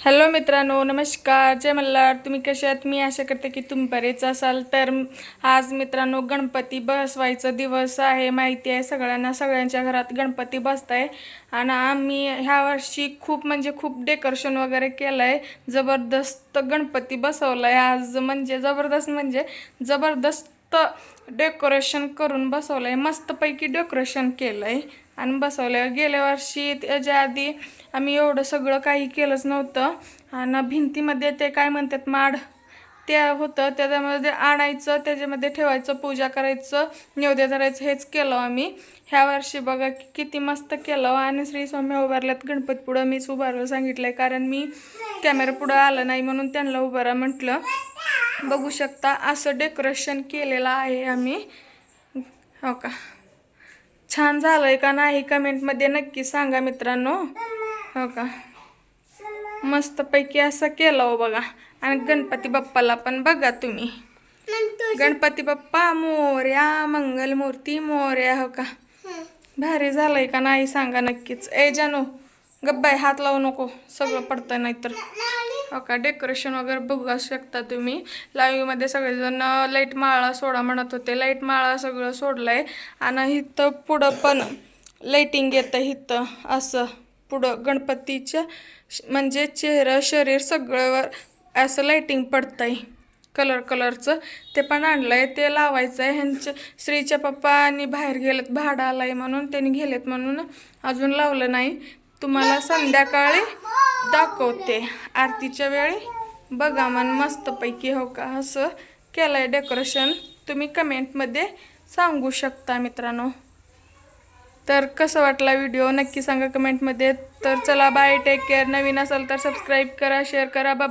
Hello मित्रांनो नमस्कार. जय मल्हार. तुम्ही कसे आहात? मी आशा करते की तुम्ही बरेच असाल. तर आज मित्रांनो गणपती बसवायचा दिवस आहे. माहिती आहे सगळ्यांना सगळ्यांच्या घरात गणपती बसताय. आणि आम्ही ह्या वर्षी खूप म्हणजे खूप डेकोरेशन वगैरे केलं आहे जबरदस्त गणपती बसवलं आहे आज म्हणजे जबरदस्त म्हणजे जबरदस्त डेकोरेशन करून बसवलं आहे मस्तपैकी डेकोरेशन केलं आहे आणि बसवलं गेल्या वर्षी त्याच्या आधी आम्ही एवढं सगळं काही केलंच नव्हतं. आणि भिंतीमध्ये ते काय म्हणतात माड ते होतं. त्याच्यामध्ये आणायचं त्याच्यामध्ये ठेवायचं पूजा करायचं नैवेद्य धरायचं हेच केलं आम्ही. ह्या वर्षी बघा की किती मस्त केलं. आणि श्री स्वामी उभारल्यात गणपती पुढं मीच उभारलं सांगितलंय कारण मी कॅमेरा पुढं आलं नाही म्हणून त्यांना उभारा म्हटलं. बघू शकता असं डेकोरेशन केलेलं आहे आम्ही. हो का? छान झालंय का नाही कमेंटमध्ये नक्की सांगा मित्रांनो. हो का? मस्तपैकी असं केलं हो बघा. आणि गणपती बाप्पाला पण बघा तुम्ही. गणपती बाप्पा मोर्या मंगलमूर्ती मोर्या हो का? भारी झालंय का नाही सांगा नक्कीच. ए जानू गब्बाय हात लावू नको. सगळं पडतं नाहीतर. हो का डेकोरेशन वगैरे बघू शकता तुम्ही. लाईव्हमध्ये सगळेजण लाइट माळा सोडा म्हणत होते. लाइट माळा सगळं सोडलंय. आणि इथं पुढं पण लाईटिंग येतं इथं असं पुढं गणपतीच्या म्हणजे चेहरा शरीर सगळ्यावर असं लाईटिंग पडतंय. कलर कलरचं ते पण आणलंय ते लावायचं आहे ह्यांच्या श्रीच्या पप्पा आणि बाहेर गेलेत भाडं आलाय म्हणून त्यांनी गेलेत म्हणून अजून लावलं नाही. तुम्हाला संध्याकाळी दाखवते. आरतीच्या वेळी बघा मन मस्तपैकी हो का असं केलंय डेकोरेशन तुम्ही कमेंटमध्ये सांगू शकता मित्रांनो. तर कसं वाटला व्हिडिओ नक्की सांगा कमेंटमध्ये तर चला बाय टेक केअर नवीन असाल तर सबस्क्राईब करा शेअर करा. बाय